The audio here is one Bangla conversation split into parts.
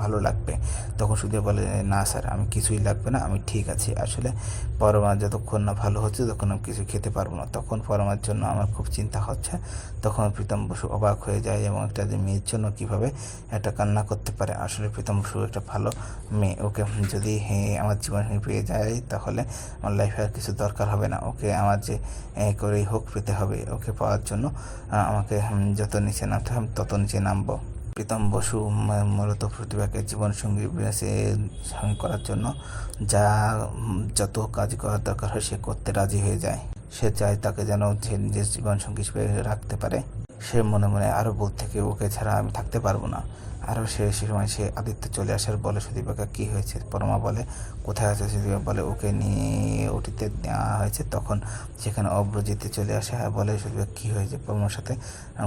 ভালো লাগবে। তখন সুদীপ বলে, না স্যার, আমি কিছুই লাগবে না, আমি ঠিক আছি। আসলে পরমা যতক্ষণ না ভালো হচ্ছে তখন আমি কিছু খেতে পারব না। তখন পরমার জন্য আমার খুব চিন্তা হচ্ছে। তখন প্রীতম বসু অবাক হয়ে যায় এবং একটা যে মেয়ের জন্য কীভাবে একটা কান্না করতে পারে। আসলে প্রীতম বসু একটা ভালো মেয়ে। ওকে যদি আমার জীবন পেয়ে যায়, তাহলে আমার লাইফে আর কিছু দরকার হবে না। ওকে আমার যে করেই হোক পেতে হবে। ওকে পাওয়ার জন্য আমাকে যত নিচে নামতে হবে, তত নিচে নামবো। প্রীতম বসু মূলত প্রতিভাকে জীবনসঙ্গী বেছে সঙ্গী করার জন্য যা যত কাজ করার দরকার হয় সে করতে রাজি হয়ে যায়। সে চায় তাকে যেন সে নিজের জীবনসঙ্গী হিসেবে রাখতে পারে। সে মনে মনে আরও বোধ থেকে, ওকে ছাড়া আমি থাকতে পারব না। আরও সে সে সময় সে আদিত্য চলে আসার বলে সুদীপাকে, কী হয়েছে? পরমা বলে, কোথায় আছে? সুদীপা বলে, ওকে নিয়ে ওটিতে নেওয়া হয়েছে। তখন সেখানে অব্রজিতে চলে আসে আর বলে সুদীপা কী হয়েছে পরমার সাথে?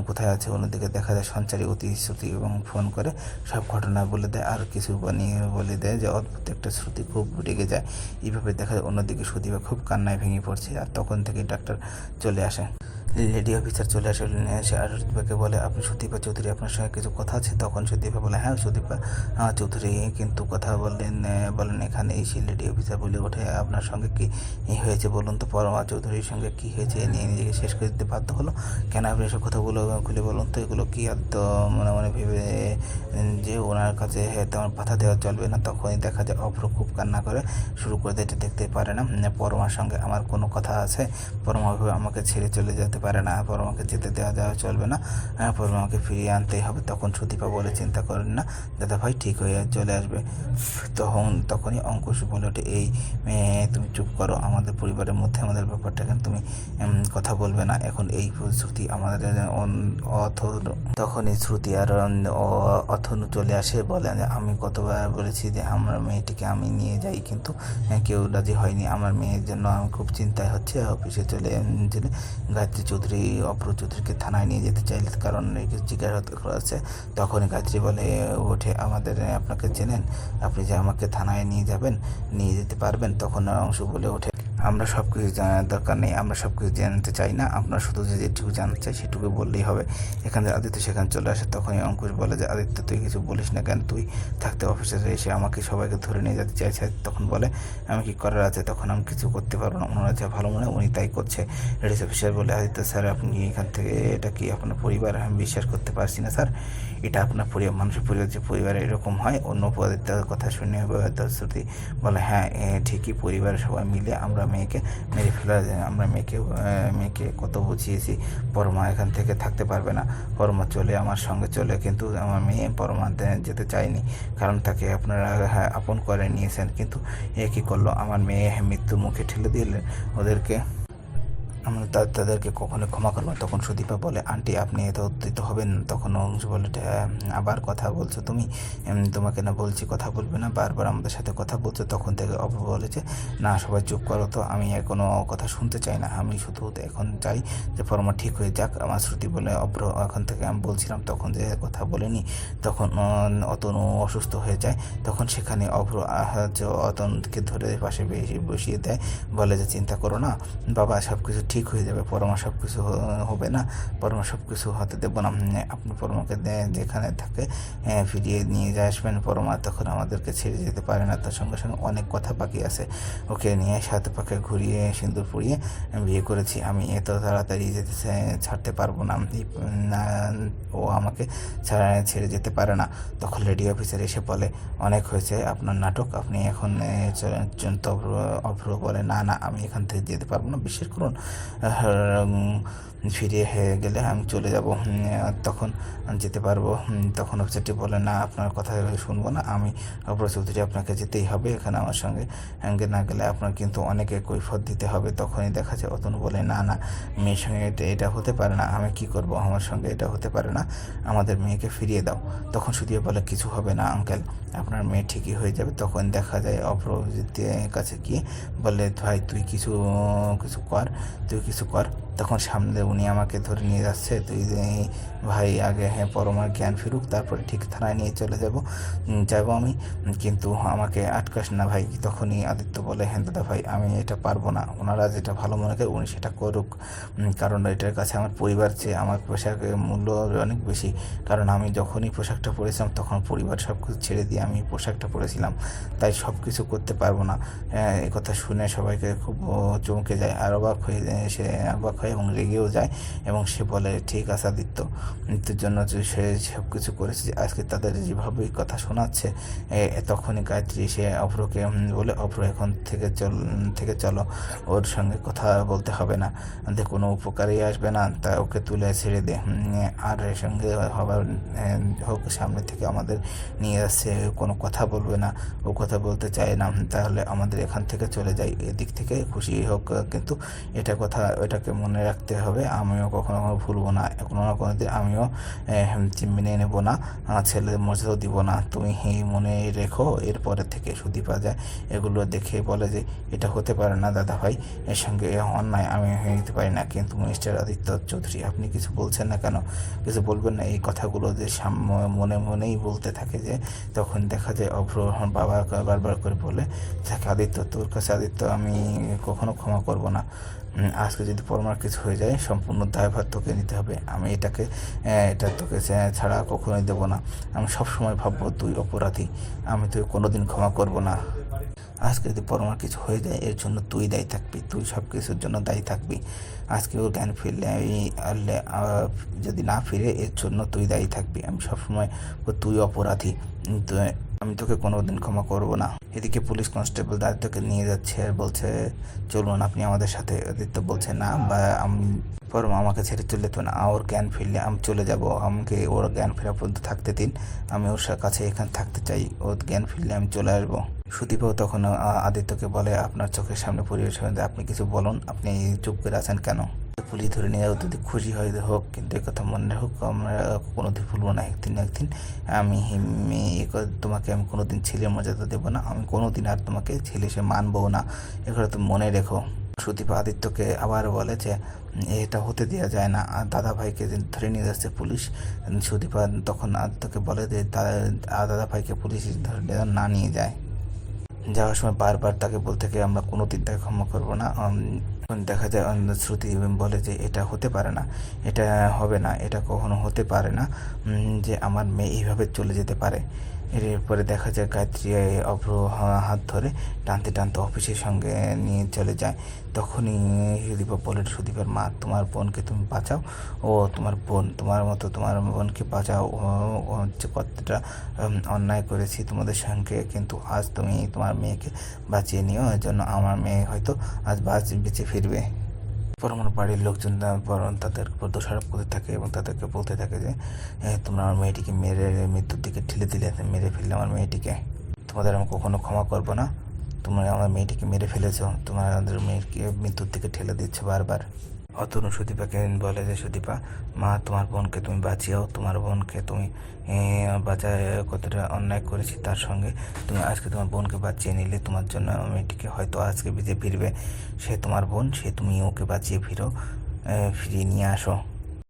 কোথায় আছে? অন্যদিকে দেখা যায়, সঞ্চারী অতি শ্রুতি এবং ফোন করে সব ঘটনা বলে দেয়, আর কিছু বানিয়ে বলে দেয় যে, অদ্ভুত একটা শ্রুতি খুব রেগে যায়। এইভাবে দেখা যায়, অন্যদিকে সুদীপা খুব কান্নায় ভেঙে পড়ছে, আর তখন থেকে ডাক্তার চলে আসে। লেডি অফিসার চলে আসে আর সুদীপাকে বলে, আপনি সুদীপা চৌধুরী আপনার সঙ্গে কিছু কথা আছে? তখন সুদীপা বলে হ্যাঁ সুদীপা চৌধুরী কিন্তু কথা বললেন বলেন এখানে এসে লেডি অফিসার বলে ওঠে, আপনার সঙ্গে কি হয়েছে বলুন তো, পরমা চৌধুরীর সঙ্গে কি হয়েছে নিয়ে নিজেকে শেষ করে দিতে বাধ্য হলো? কেন আপনি এসব কথাগুলো খুলে বলুন তো, এগুলো কি আর তো মনে মনে ভেবে যে ওনার কাছে তেমন বাধা দেওয়া চলবে না? তখনই দেখা যায়, অভ্র খুব কান্না করে, শুরু করে দেয় দেখতে পারে না, পরমার সঙ্গে আমার কোনো কথা আছে পরমাভাবে আমাকে ছেড়ে চলে যেতে পারে না পর আমাকে যেতে দেওয়া দেওয়া চলবে না। হ্যাঁ পরমাকে ফিরিয়ে আনতেই হবে। তখন সুদীপা বলে, চিন্তা করেন না দাদা ভাই ঠিক হয়ে চলে আসবে। তখন, তখনই অঙ্কুশ বলে ওঠে, এই তুমি চুপ করো। আমাদের পরিবারের মধ্যে আমাদের ব্যাপারটা কেন তুমি কথা বলবে না। এখন এই শ্রুতি আমাদের তখনই শ্রুতি আর অথনু চলে আসে, বলে আমি কতবার বলেছি যে, আমার মেয়েটিকে আমি নিয়ে যাই, কিন্তু কেউ রাজি হয়নি। আমার মেয়ের জন্য আমি খুব চিন্তায় হচ্ছে, অফিসে চলে গায়ত্রী চৌধুরী অপর চৌধুরীকে থানায় নিয়ে যেতে চাইলে কারণ এই করা আছে তখনই গায়ত্রী বলে, ওঠে, আমাদের, আপনাকে চেনেন, আপনি যে আমাকে থানায় নিয়ে যাবেন, নিয়ে যেতে পারবেন? তখন অংশ বলে, ওঠে। আমরা সব কিছু জানার দরকার নেই, আমরা সব কিছু জানতে চাই না। আপনার শুধু যেটুকু জানতে চাই সেটুকু বললেই হবে। এখান থেকে আদিত্য সেখানে চলে আসে, তখনই অঙ্কুশ বলে যে, আদিত্য, তুই কিছু বলিস না কেন? তুই থাকতে অফিসে এসে আমাকে সবাইকে ধরে নিয়ে যেতে চাইছে? তখন বলে, আমি কি করার আছে? তখন আমি কিছু করতে পারব না। ওনার যা ভালো মনে উনি তাই করছে। রেডিস অফিসার বলে, আদিত্য স্যার, আপনি এখান থেকে এটা কি আপনার পরিবার? আমি বিশ্বাস করতে পারছি না স্যার। এটা আপনার পরিবার, মানুষের পরিবার, যে পরিবারে এরকম হয়, অন্য আদিত্যর কথা শুনে শ্রুতি বলে হ্যাঁ ঠিকই পরিবারের সবাই মিলে আমরা মেয়েকে মেরে ফেলা আমরা মেয়েকে মেয়েকে কত বুঝিয়েছি। পরমা এখান থেকে থাকতে পারবে না। পরমা চলে আমার সঙ্গে চলে কিন্তু আমার মেয়ে পরমা যেতে চায়নি। কারণ তাকে আপনারা হ্যাঁ, আপন করে নিয়েছেন। কিন্তু এ কী করল? আমার মেয়ে মৃত্যুর মুখে ঠেলে দিলেন ওদেরকে তাদেরকে কখনো ক্ষমা করব তখন সুদীপা বলে আন্টি আপনি এত উত্তেজিত হবেন তখন অংশ বলে "হ্যাঁ, আবার কথা বলছো তুমি? তোমাকে না বলছি কথা বলবে না বারবার আমাদের সাথে কথা বলছো? তখন থেকে অভ্র বলেছে না সবাই চুপ করো তো আমি কোনো কথা শুনতে চাই না। আমি শুধু এখন চাই যে পরমা ঠিক হয়ে যাক। আমার শ্রুতি বলে অভ্র এখন থেকে আমি বলছিলাম তখন যে কথা বলেনি। তখন অতনু অসুস্থ হয়ে যায়। তখন সেখানে অভ্র অতনুকে ধরে পাশে বসিয়ে দেয়। বলে যে চিন্তা করো না বাবা সব কিছু ঠিক হয়ে যাবে, পরমা সব কিছু হবে না। পরমা সব কিছু হতে দেবো না। আপনি পরমাকে যেখানে থাকে ফিরিয়ে নিয়ে যায় আসবেন। পরমা তখন আমাদেরকে ছেড়ে যেতে পারে না। তার সঙ্গে সঙ্গে অনেক কথা বাকি আছে। ওকে নিয়ে সাথে পাখে ঘুরিয়ে সিঁদুর পরিয়ে বিয়ে করেছি। আমি এত তাড়াতাড়ি যেতে ছাড়তে পারব না। ও আমাকে ছাড়া ছেড়ে যেতে পারে না। তখন লেডি অফিসার এসে বলে, অনেক হয়েছে আপনার নাটক। আপনি এখন অভ্র- অভ্র বলে, না না, আমি এখান থেকে যেতে পারব না। বিশ্বাস করুন 呃很 ফিরে গেলে আমি চলে যাব। তখন যেতে পারব। তখন অফিসারটি বলে, না, আপনার কথা শুনব না। আমি অপর চৌধুরী আপনাকে যেতেই হবে এখানে আমার সঙ্গে। না গেলে আপনার কিন্তু অনেকে কৈফত দিতে হবে। তখনই দেখা যায়, অতন বলে, না না, মেয়ের সঙ্গে এটা এটা হতে পারে না। আমি কি করব? আমার সঙ্গে এটা হতে পারে না। আমাদের মেয়েকে ফিরিয়ে দাও। তখন সুদীপ বলে, কিছু হবে না, আঙ্কেল। আপনার মেয়ে ঠিকই হয়ে যাবে। তখন দেখা যায়, অপরজিতের কাছে গিয়ে বলে, ভাই, তুই কিছু কিছু কর, তুই কিছু কর। তখন সামনে উনি আমাকে ধরে নিয়ে যাচ্ছে তুই ভাই আগে হ্যাঁ পরমার জ্ঞান ফিরুক তারপরে ঠিক থানায় নিয়ে চলে যাব। যাব আমি। কিন্তু আমাকে আটকাস না ভাই। তখনই আদিত্য বলে হ্যাঁ দাদা ভাই আমি এটা পারব না। ওনারা যেটা ভালো মনে করে উনি সেটা করুক। কারণ এটার কাছে আমার পরিবার চেয়ে আমার পোশাকের মূল্য অনেক বেশি। কারণ আমি যখনই পোশাকটা পরেছিলাম তখন পরিবার সব কিছু ছেড়ে দিয়ে আমি পোশাকটা পরেছিলাম। তাই সব কিছু করতে পারব না। হ্যাঁ, এ কথা শুনে সবাইকে খুব চমকে যায়। আর অবাক হয়ে সে অবাক হয় এবং রেগেও যায় এবং সে বলে, ঠিক আছে আদিত্য, মৃত্যুর জন্য যে সে সব কিছু করেছে আজকে তাদের যেভাবে কথা শোনাচ্ছে তখনই গায়ত্রী সে অভ্রকে বলে, অভ্র, এখন থেকে চল, থেকে চলো, ওর সঙ্গে কথা বলতে হবে না যে কোনো উপকারই আসবে না, তা ওকে তুলে ছেড়ে দে আর এর সঙ্গে হবার হোক, সামনে থেকে আমাদের নিয়ে আসছে, কোনো কথা বলবে না, ও কথা বলতে চায় না, তাহলে আমাদের এখান থেকে চলে যাই, এদিক থেকে খুশি হোক, কিন্তু এটা কথা এটাকে মনে রাখতে হবে, আমিও কখনো কখনো ভুলবো না, কোনো না কোনো দিন আমিও মেনে নেব না ছেলের মর্যাদাও দিব না। তুমি এই মনে রেখো, এরপরে থেকে সুদীপা যায় এগুলো দেখে বলে যে, এটা হতে পারে না দাদা ভাই এর সঙ্গে অন্যায় আমি হয়ে নিতে পারি না, কিন্তু মিস্টার আদিত্য চৌধুরী, আপনি কিছু বলছেন না কেন? কিছু বলবেন না, এই কথাগুলো যে মনে মনেই বলতে থাকে যে, তখন দেখা যায় অভ্র বাবা বারবার করে বলে থাকে আদিত্য, তোর কাছে আদিত্য, আমি কখনো ক্ষমা করব না। আজকে যদি পরমার কিছু হয়ে যায়, সম্পূর্ণ দায়ভার তোকে নিতে হবে। আমি এটাকে এটা তোকে ছাড়া কখনোই দেবো না। আমি সবসময় ভাববো তুই অপরাধী। আমি তুই কোনোদিন ক্ষমা করব না। আজকে যদি পরমার কিছু হয়ে যায়, এর জন্য তুই দায়ী থাকবি। তুই সব কিছুর জন্য দায়ী থাকবি। আজকে ওর জ্ঞান ফিরলে আমি যদি না ফিরে, এর জন্য তুই দায়ী থাকবি। আমি সবসময় তুই অপরাধী। আমি তোকে কোনোদিন ক্ষমা করব না। এদিকে পুলিশ কনস্টেবল দায়িত্বকে নিয়ে যাচ্ছে আর বলছে, চলুন, আপনি আমাদের সাথে আদিত্য বলছে না, বা আমি পরম আমাকে ছেড়ে চলে যেত না। ওর জ্ঞান ফিরলে আমি চলে যাব। আমাকে ওর জ্ঞান ফেরা পর্যন্ত থাকতে দিন। আমি ওর কাছে এখানে থাকতে চাই। ওর জ্ঞান ফিরলে আমি চলে আসব। সুদীপও তখন আদিত্যকে বলে, আপনার চোখের সামনে পরিবেশ আপনি কিছু বলুন। আপনি চুপ করে আছেন কেন? পুলিশ ধরে নিয়ে যাও, যদি খুশি হয় হোক, কিন্তু এই কথা মনে হোক আমরা কোনোদিন ভুলবো না একদিন একদিন। আমি তোমাকে আমি কোনোদিন ছেলের মর্যাদা দেবো না, আমি কোনোদিন আর তোমাকে ছেলে সে মানবো না। এগুলো তুমি মনে রেখো। সুদীপ আদিত্যকে আবার বলে যে, এটা হতে দেওয়া যায় না। আর দাদা ভাইকে ধরে নিয়ে যাচ্ছে পুলিশ, সুদীপা তখন আদিত্যকে বলে যে দাদা ভাইকে পুলিশ ধরে না নিয়ে যায়। যাওয়ার সময় বারবার তাকে বলতে গিয়ে আমরা কোনোদিন তাকে ক্ষমা করব না। দেখা যায় শ্রুতি বলে যে এটা হতে পারে না, এটা হবে না, এটা কখনো হতে পারে না যে আমার মেয়ে এইভাবে চলে যেতে পারে। এরপরে দেখা যায় গায়ত্রী অভ্র হাত ধরে টানতে টানতে অফিসের সঙ্গে নিয়ে চলে যায়। তখনই সুদীপা বলে, সুদীপের মা, তোমার বোনকে তুমি বাঁচাও। ও তোমার বোন, তোমার মতো তোমার বোনকে বাঁচাও। হচ্ছে কতটা অন্যায় করেছি তোমাদের সঙ্গে, কিন্তু আজ তুমি তোমার মেয়েকে বাঁচিয়ে নিও। এর জন্য আমার মেয়ে হয়তো আজ বাঁচ, বেঁচে ফিরবে। পর আমার বাড়ির লোকজন তাদের উপর দোষারোপ করতে থাকে এবং তাদেরকে বলতে থাকে যে তোমরা আমার মেয়েটিকে মেরে, মৃত্যুর দিকে ঠেলে দিলে মেরে ফেললে আমার মেয়েটিকে। তোমাদের আমি কখনো ক্ষমা করব না। তোমরা আমার মেয়েটিকে মেরে ফেলেছ। তোমরা আমাদের মেয়েকে মৃত্যুর দিকে ঠেলে দিচ্ছ বারবার। অতনু সুদীপাকে বলে যে, সুদীপা, মা, তোমার বোনকে তুমি বাঁচিয়েও, তোমার বোনকে তুমি বাঁচায়, কতটা অন্যায় করেছি তার সঙ্গে। তুমি আজকে তোমার বোনকে বাঁচিয়ে নিলে, তোমার জন্য মেয়েটিকে হয়তো আজকে বেঁচে ফিরবে। সে তোমার বোন, সে তুমি ওকে বাঁচিয়ে ফিরো ফিরিয়ে নিয়ে আসো।